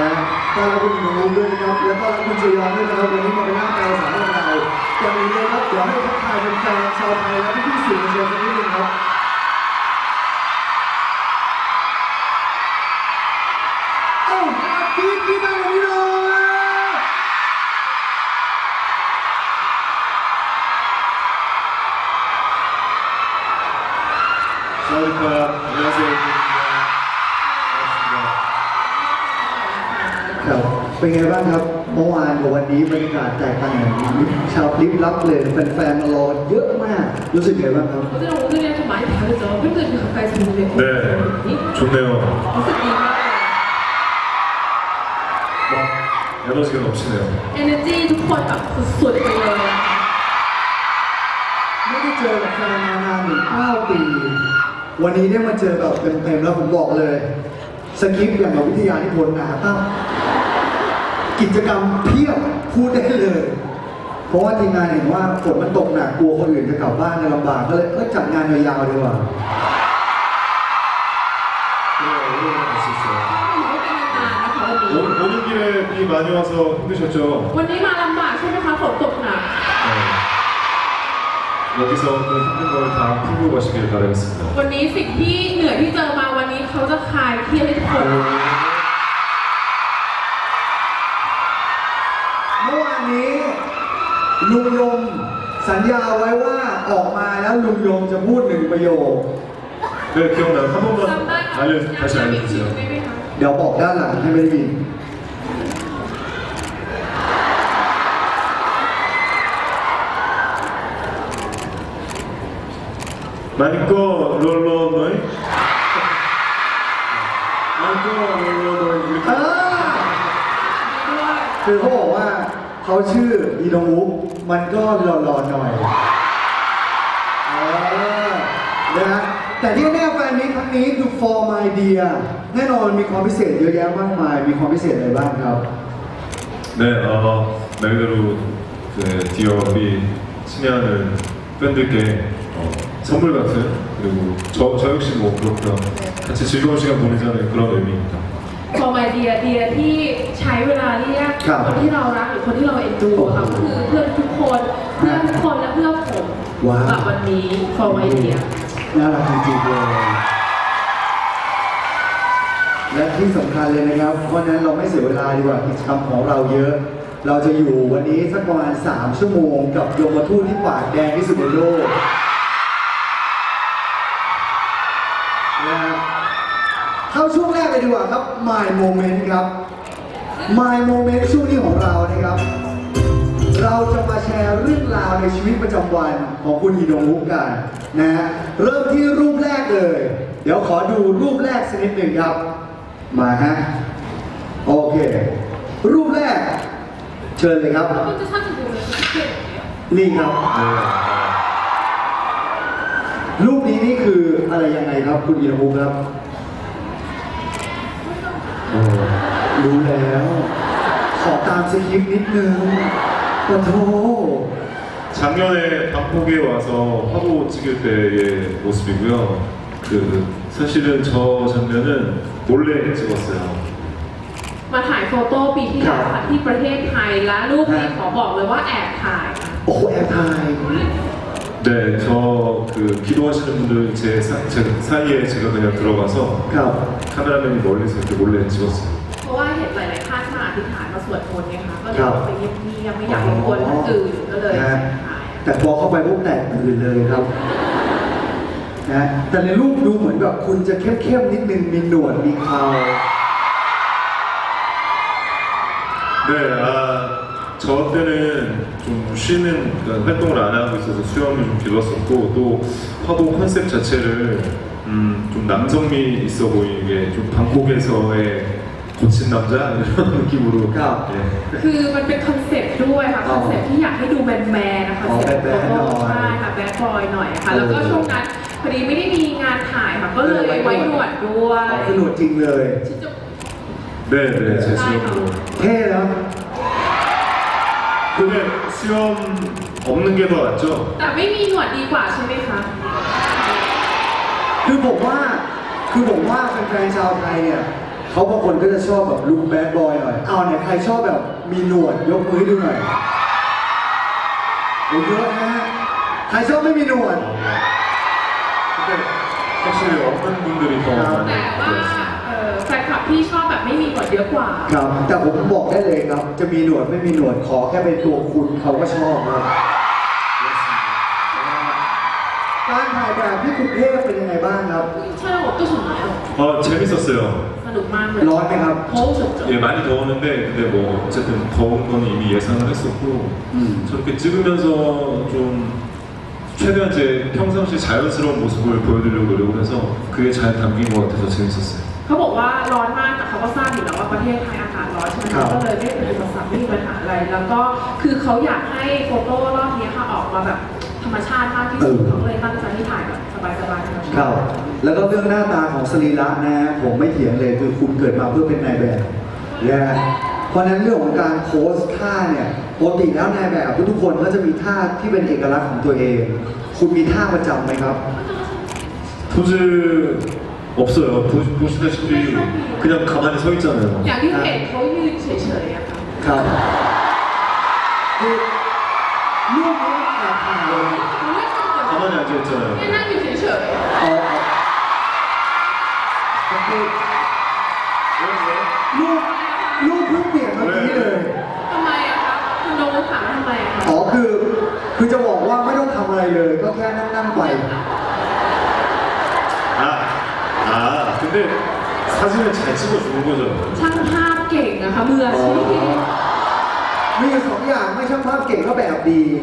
นะถ้านรับคุณหนูด้วยนะครับแล้วก็คุณชยอนด้วยนะครับวันนี้มาเป็นหน้าแปลสารของเราจะมีเยอะครับเดี๋ยวให้ทักทายเแฟนชาวไทยและพี่ๆสื่อมวลชนสักนิดนึงครับโอ้ยดีดีดันเลยสวัสดีครับ เป็นไงบ้างครับเมื่อวานกับวันนี้บรรยากาศแตกต่างกันชาวลิฟลับเลยแฟนๆมารอเยอะมาก รู้สึกไงบ้างครับ 어제랑 오늘이랑 좀 많이 다르죠? 팬들이 가까이서 보는데 네, 좋네요. 모습이 막 에너지가 넘치네요. 에너지 ทุกคนแบบสุดๆไปเลย ไม่ได้เจอกับแฟนมานานถึง9ปี วันนี้ได้มาเจอแบบเต็มๆแล้วผมบอกเลย สคริปต์อย่างกับวิทยานิพนธ์นะตั้ง กิจกรรมเพียบพูดได้เลย เพราะว่าทีมงานเห็นว่าฝนมันตกหนักกลัวคนอื่นจะกลับบ้านจะลำบากก็เลยเออจัดงานยาวๆดีกว่า 그래, 오늘 갈수 있어요. อยู่ด้วยกันนานๆนะคะวันนี้ 오, 오는 길에 비 많이 와서 힘드셨죠? วันนี้มาลำบากใช่ไหมคะฝนตกหนัก 네. 여기서 그 힘든 걸 다 풀고 가시길 바라겠습니다. วันนี้สิ่งที่เหนื่อยที่เจอมาวันนี้เขาจะคลายเครียดให้ทุกคน เ ลุงยมสัญญาไว้ว่าออกมาแล้วลุงยมจะพูดหนึ่งประโยค 네, 기억나요. 한 จำ 번만 ได้ค่ะ 알려, ยัง 다시 จำอีกที 알려주세요. ได้ไหมคะ เดี๋ยวบอกด้านหลังให้ไม่ได้ยิน 마니꺼 롤러 너이? 마니꺼 롤러 너이 เอ 이렇게 อคือเขาบอกว่าเขาชื่ออีดงวุก มันก็หล่อๆหน่อยเออนะฮะแต่ที่แน่แฟนนี้ครั้งนี้คือ for my dear แน่นอนมีความพิเศษเยอะแยะมากมาย มีความพิเศษอะไรบ้างครับ 네, 어, 말 그대로 그 디어 우리 친애하는 팬들께 어, 선물 같은 그리고 저, 저 역시 뭐 그렇고요. 같이 즐거운 시간 보내자는 그런 의미입니다. ฟอร์มาเดียเดียที่ใช้เวลาเรียก ครับ คนที่เรารักหรือคนที่เราเอ็นดูอะค่ะก็คือเพื่อน ว้าวกับวันนี้ฟอร์มาเดียน่ารักจริงๆเลยและที่สำคัญเลยนะครับ เพราะฉะนั้นเราไม่เสียเวลาดีกว่ากิจกรรมของเราเยอะ เราจะอยู่วันนี้สักประมาณ 3 ชั่วโมงกับยมทูตที่ปากแดงที่สุดในโลกนะครับเข้าช่วงแรกเลยดีกว่าครับ My Moment ครับ My Moment ช่วงนี้ของเรานะครับ เราจะมาแชร์เรื่องราวในชีวิตประจำวันของคุณอีโดมุกกันนะฮะเริ่มที่รูปแรกเลย เดี๋ยวขอดูรูปแรกสักนิดหนึ่งครับ มาฮะโอเค รูปแรก เชิญเลยครับ 첫 번째 사진 보면서 어떻게 해요? นี่ครับ 네. รูปนี้นี่คืออะไรยังไงครับ คุณอีโดมุกครับโอ้รู้แล้ว ขอตามสคริปต์นิดนึง ขอโทษ 작년에 방콕에 와서 화보 찍을 때의 모습이고요. 그 사실은 저 장면은 몰래 찍었어요. มาถ่ายโฟโต้ปีที่แล้วค่ะที่ประเทศไทยและรูปนี้ขอบอกเลยว่าแอบถ่าย โอ้โหแอบถ่าย 네, 저 그 기도하시는 분들 제, 사, 제 사이에 제가 그냥 들어가서 ครับ 카메라맨이 멀리서 이렇게 몰래 찍었어요. เพราะว่าเห็นหลายๆท่านมาอธิษฐานมาสวดมนต์ไงคะ ก็เลย ครับ ไปเงียบๆไม่อยากรบกวนท่านอื่นก็เลย นะฮะ ถ่าย แต่พอเข้าไปปุ๊บแตกตื่นเลยครับนะแต่ในรูปดูเหมือนแบบคุณจะเข้มๆนิดนึงมีหนวดมีเครา 네, 아, 저 때는 좀 쉬는 그러니까 활동을 안 하고 있어서 수염을 좀 길렀었고 또 화보 컨셉 자체를 음, 좀 남성미 있어 보이게 좀 방콕에서의 거친 남자 이런 느낌으로 야. 예. คือมันเป็นคอนเซ็ปต์ด้วยค่ะ อ๋ ค อ อนเซ็ปต์ที่อยากให้ดูแมนแมนๆนะคะ อ๋อ เซ็ปต์ แบดๆ โฟโต้ หน่อย ใช่ค่ะแบดบอยหน่อยค่ะ เออ แล้วก็ช่วงนั้นพอดีไม่ได้มีงานถ่ายค่ะก็เลย เออไว้ ไว้ ห ห น น ว ว ด ดด้วย อ๋อคือหนวดจริงเลย ที่จะ 네, 네, 제 수염으로. เท่แล้ว 근데 수염 없는 게 더 낫죠? แต่ไม่มีหนวดดีกว่าใช่ไหมคะ คือผมว่า คือผมว่าแฟนๆชาวไทยเนี่ย เขาบางคนก็จะชอบแบบลุคแบดบอยหน่อย เอาเนี่ยใครชอบแบบมีหนวดยกมือให้ดูหน่อยโอ้เยอะนะฮะ ใครชอบไม่มีหนวด 근데 확실히 어떤 분들이 더 ครับ 많이 แต่ว่า 좋아하시나요? เอ่อแฟนคลับที่ชอบแบบไม่มีหนวดเยอะกว่า ครับ แต่ผมบอกได้เลยครับ จะมีหนวดไม่มีหนวดขอแค่เป็นตัวคุณเขาก็ชอบครับการถ่ายแบบที่กรุงเทพเป็นยังไงบ้างครับ 촬영 어떠셨나요? 어 재밌었어요. สนุกมากเลย ร้อนไหมครับ 더우셨죠? 예 많이 더웠는데 근데 뭐 어쨌든 더운 거는 이미 예상을 했었고 음. 저렇게 찍으면서 좀 최대한 제 평상시 자연스러운 모습을 보여드리려고 노력을 해서 그게 잘 담긴 것 같아서 재밌었어요. เขาบอกว่าร้อนมากแต่เขาก็ทราบอยู่แล้วว่าประเทศไทยอากาศร้อนใช่ไหม ครั คะ บ ก็เลยไม่เป็นอุปสรรคไม่มีปัญหาอะไร แล้วก็คือเขาอยากให้โฟโต้รอบนี้ค่ะออกมาแบบธ รรมชาติมากที่สุดเขาเลยตั้งใจที่ถ่ายแบบสบายๆธรรมชา ครับ ติ แล้วก็เรื่องหน้าตาของสรีระนะฮะผมไม่เถียงเลยคือคุณเกิดมาเพื่อเป็นนายแบบนะฮะเพราะฉะนั้นเรื่องของการโพสท่าเนี่ยปกติแล้วนายแบบทุกๆคนก็จะมีท่าที่เป็นเอกลักษณ์ของตัวเอง คุณมีท่าประจำไหมครับ 포즈 없어요. 보, 보시다시피 그냥 가만히 서 있잖아요. อย่างที่เห็นเขายืนเฉยๆอะค่ะ ครับ 가만히 앉아 있잖아요. ไม่นั่งอยู่เฉย เอาเอาคือรูปรูปเพิ่งเปลี่ยนเมื่อกี้เลย ๆทำไมอะคะคุณโดนถามว่าทำไมอะคะ อ๋อคือคือจะบอกว่าไม่ต้องทำอะไรเลย ก็แค่นั่งนั่งๆไป 아, 아, 근데 사진을 잘 찍어주는 거죠. ช่างภาพเก่งนะคะมืออาชีพ มีอยู่สองอย่างไม่ช่างภาพเก่งก็แบบดี ส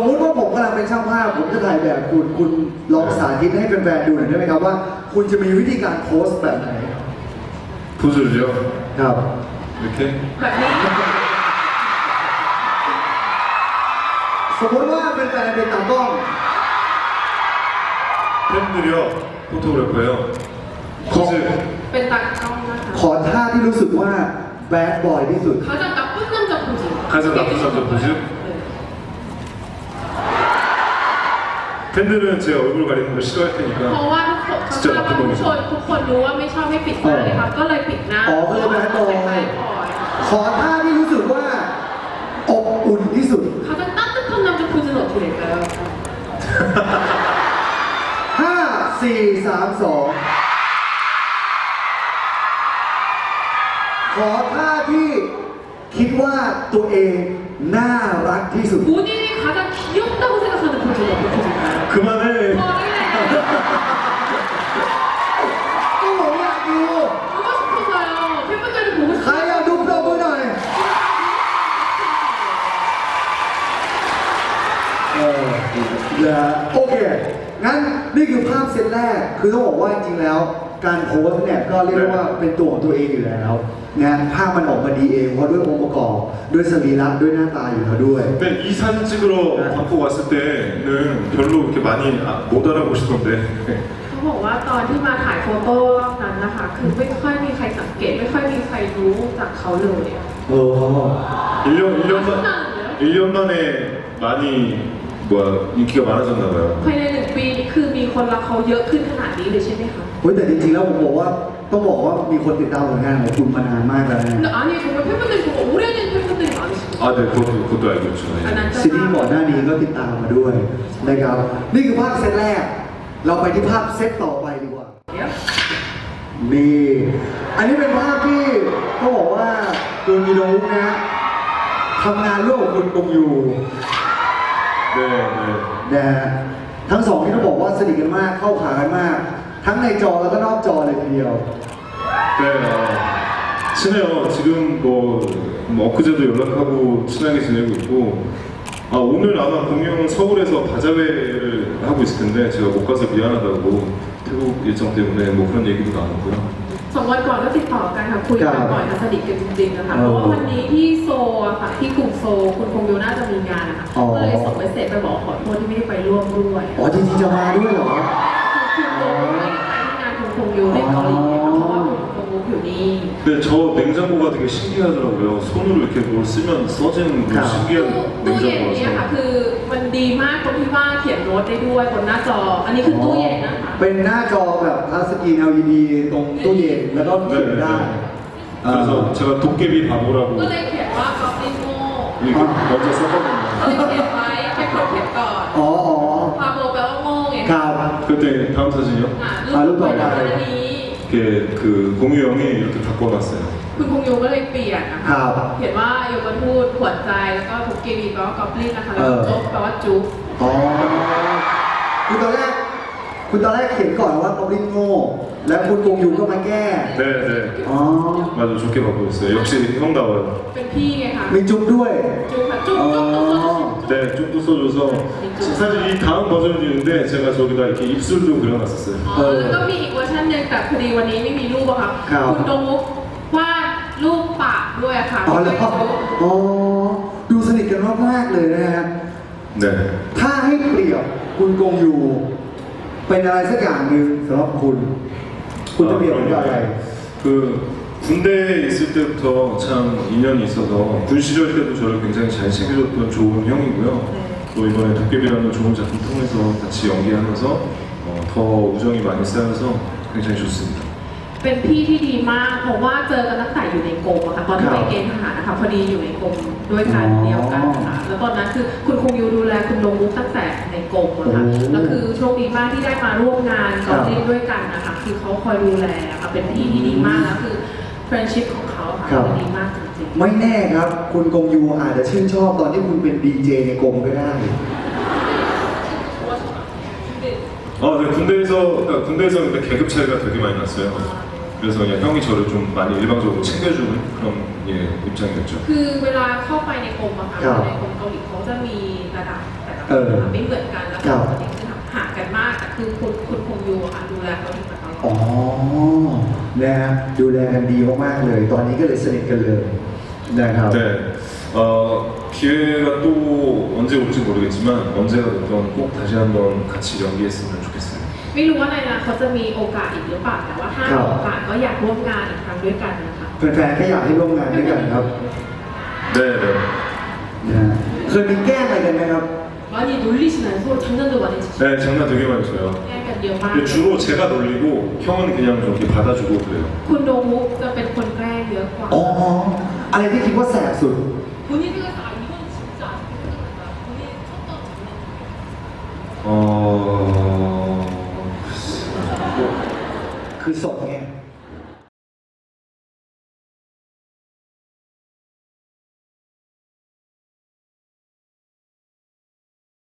มมุติว่าผมกำลังเป็นช่างภาพ ผมจะถ่ายแบบคุณคุณลองสาธิตให้แฟนๆดูหน่อยได้ไหมครับว่า คุณจะมีวิธีการโพสต์แบบไหน 포즈를요. ครับ 이렇게 แบบนี้ สมมติว่าเป็นแฟนเป็นตากล้อง 팬들이요. 포토그래퍼요. 포즈 เป็นตากล้องนะคะ ขอท่าที่รู้สึกว่าแบดบอยที่สุด เขาจะกับปุ้นน้ำจับผู้หญิง 가장 나쁜 남자 포즈? 팬들은 제 얼굴 가리는 걸 싫어할 เพ 테니까 ราะว่าทุกคนเขา 진짜 เชื่อว่า 나쁜 ทุก 놈이죠. คนทุกคนรู้ว่าไม่ชอบให้ปิดหน้าเลยค่ะก็เลยปิดหน้า อ๋อก็เลยแบดบอย เป็นแบดบอย ขอท่าที่รู้สึกว่าอบอุ่นที่สุด เขาจะตั้งตึ้งทำนำจะพูดจะหลดทีเดียว ห้าสี่สามสองขอท่าที่คิดว่าตัวเอง น่ารักที่สุด 본인이 가장 귀엽다고 생각하는 표정이 어떤 표정일까요? 그만해. 머리를 ก็ผมอยากดู 보고 싶어서요. 팬분들이 보고 ใครอยากดูปรบมือหน่อยเออนะโอเค งั้นนี่คือภาพเซตแรก คือต้องบอกว่าจริงๆแล้ว การโพสต์เนี่ยก็เรียกได้ว่าเป็นตัวของตัวเองอยู่แล้วนะภาพมันออกมาดีเองเพราะด้วยองค์ประกอบ ด้วยสรีระด้วยหน้าตาอยู่แล้วด้วย 근데 이 사진 찍으러 광고 왔을 때는 별로 그렇게 많이 아- 못 알아보시던데. เขาบอกว่าตอนที่มาถ่ายโฟโต้รอบนั้นนะคะ คือไม่ค่อยมีใครสังเกต ไม่ค่อยมีใครรู้จากเขาเลย เออ 1년, 1년, 만, 1년 만에 많이 뭐야 인기가 많아졌나 봐요. ภายในหนึ่งปีนี่คือมีคนรักเขาเยอะขึ้นขนาดนี้เลยใช่ไหมคะ เฮ้ยแต่จริงๆแล้วผมบอกว่าต้องบอกว่ามีคนติดตามผลงานของคุณมานานมากแล้วนะ 근데 아니 정말 팬분들이 정말 오래된 팬분들이 많으시고 아, 네, 그것도, 그것도 알고 있죠. อัน 네. นั้นจะ ซีรีส์ก่อนหน้านี้ก็ติดตามมาด้วยนะครับ นี่คือภาพเซตแรก เราไปที่ภาพเซตต่อไปดีกว่า นี่ อันนี้เป็นภาพที่ต้องบอกว่าคุณมีโนมุกนะทำงานร่วมกับคุณกงยู 네, 네. นะฮะทั้งสองที่ต้องบอกว่าสนิทกันมากเข้าขากันมาก ทั้งในจอแล้วก็นอกจอเลยทีเดียว 네, 어, 친해요. 지금 뭐, 뭐 엊그제도 연락하고 친하게 지내고 있고 아, 오늘 아마 공연 서울에서 바자회를 하고 있을 텐데 제가 못 가서 미안하다고 태국 일정 때문에 뭐 그런 얘기도 나눴고요. สองวันก่อนก็ติดต่อกันค่ะคุยกันบ่อยค่ะสนิทกันจริงๆนะคะเพราะว่าวันนี้ที่โซลอะค่ะที่กรุงโซลคุณคงยูน่าจะมีงานนะคะก็เลยส่งเมสเซจไปบอกขอโทษที่ไม่ได้ไปร่วมด้วย อ๋อจริงๆจะมาด้วยเหรอ คือคุณโซลไม่ได้ไปที่งานคุณคงยูในเกาหลีนะคะเพราะว่าคุณคงยูอยู่นี่ 근데 저 냉장고가 되게 신기하더라고요. 손으로 이렇게 뭘 쓰면 써지는 그 야. 신기한 ตู้เย็นเนี่ยค่ะ 냉장고라서 รงที่ว่าเขียน โน้ตได้ด้วยบนหน้าจอ อันนี้คือตู้เย็นนะคะ เป็นหน้าจอแบบทัชสกรีน LED ตรงตู้เย็นแล้วก็เขียนได้อ่า 그래서 제가 도깨비 바보라고 ก็เลยเขียนว่ากอล์ฟลิโง่ 이렇게 먼저 썼거든요. ก็เลยเขียนไว้ให้คนเขียนก่อน อ๋ออ๋อ พาโบแปลว่าโง่ไง ครับ 그때 다음 사진이요. อ่ารูปต่อไปอันนี้ 이렇게 그 공유 형이 이렇게 바꿔놨어요. คุณคงยูก็เลยเปลี่ยนนะ ค คะ รับ เขียนว่าโยกระทูตหัวใจแล้วก็ทุกเกวีแปลว่ากอล์ฟลินนะคะแล้วก็จุ๊บแปลว่าจุ๊บ อ๋อคุณตอนแรก คุณตอนแรกเขียนก่อนว่ากอบลินโง่ แล้วคุณกงยูก็มาแก้ 네, 네. อ๋อ 맞아, 좋게 바꿔줬어요. 역시 형다워요. เป็นพี่ไงคะ มีจุ๊บด้วย จุ๊บค่ะจุ๊บ อ๋อ จุ๊บจุ๊บจุ๊บจุ๊บ 네, 좀더 써줘서 사실 이 다음 버전이 있는데 제가 저기다 이렇게 입술도 그려놨었어요. อ๋อแล้วก็มีอีกเวอร์ชันหนึ่งแต่พอดีวันนี้ไม่มีรูปอะค่ะ ครับ คุณโดมุกวาดรูปปากด้วยอะค่ะ อ๋อแล้วอ๋อ ดูสนิทกันมากๆเลยนะฮะ 네. ถ้าให้เปรียบคุณกงยู เป็นอะไรสักอย่างหนึ่งสำหรับคุณ คุณจะเปรียบเป็นอะไร 그 군대에 있을 때부터 참 인연이 있어서 군 시절 때도 저를 굉장히 잘 챙겨줬던 좋은 형이고요. 또 이번에 도깨비라는 좋은 작품 통해서 같이 연기하면서 어, 더 우정이 많이 쌓여서 굉장히 좋습니다. เป็นพี่ที่ดีมาก เพราะว่าเจอกันตั้งแต่อยู่ในกรมอะค่ะตอนที่ ครั ไป บ เกณฑ์ทหารนะคะพอดีอยู่ในกรมด้วยกัน อ๋อ เดียวกันนะคะแล้วตอนนั้นคือคุณคงยูดูแลคุณโดมุกตั้งแต่ในกรมอะค่ะ โอ้ แล้วคือโชคดีมากที่ได้มาร่วมงาน ครั กอบ ล์ฟเล่นด้วยกันนะคะคือเขาคอยดูแลอะค่ะเป็นพี่ที่ดีมากแล้วคือเฟรนชิพของเขาอะ ครั ค่ะ บ คือดีมากจริงๆ ไม่แน่ครับ คุณกงยูอาจจะชื่นชอบตอนที่คุณเป็นดีเจในกรมก็ได้ 어, 네, 군대에서 그러니까 군대에서 근데 계급 차이가 되게 많이 났어요. 그래서 그냥 형이 저를 좀 많이 일방적으로 챙겨주는 그런 예, 입장이었죠. คือเวลาเข้าไปในกรมอะค่ะ ครับ ในกรมเกาหลีเขาจะมีระดับแต่ละ เออ คนไม่เหมือนกันแล้ว ครั ก็ บ ตอนนี้คือห่างกันมากแต่คือคุณคุณคงยูอะค่ะดูแลเขาดีมาตลอด อ๋อ นะฮะดูแลกันดีมากๆเลย ตอนนี้ก็เลยสนิทกันเลยนะครับ 네, 어, 기회가 또 언제 올지 모르겠지만 언제가 됐든 꼭 다시 한번 같이 연기했으면 좋겠어요. ไม่รู้ว่าในอนาคตจะมีโอกาสอีกหรือเปล่าแต่ว่าถ้า ครับ มีโอกาสก็อยากร่วมงานอีกครั้งด้วยกันนะคะ แฟนๆก็อยากให้ร่วมงานด้วยกันครับ 네, 네. นะฮะเคยมีแกล้งอะไรกันไหมครับ 많이 놀리시나요? 서로 장난도 많이 치시고 네, 장난 되게 많이 쳐요. แกล้งกันเยอะมาก 근데 주로 제가 놀리고 형은 그냥 좀 이렇게 받아주고 그래요. คุณโดมุกจะเป็นคนแกล้งเยอะกว่า อ๋อ อะไรที่คิดว่าแสบสุด 본인 중에서 아 이 คือส่งไง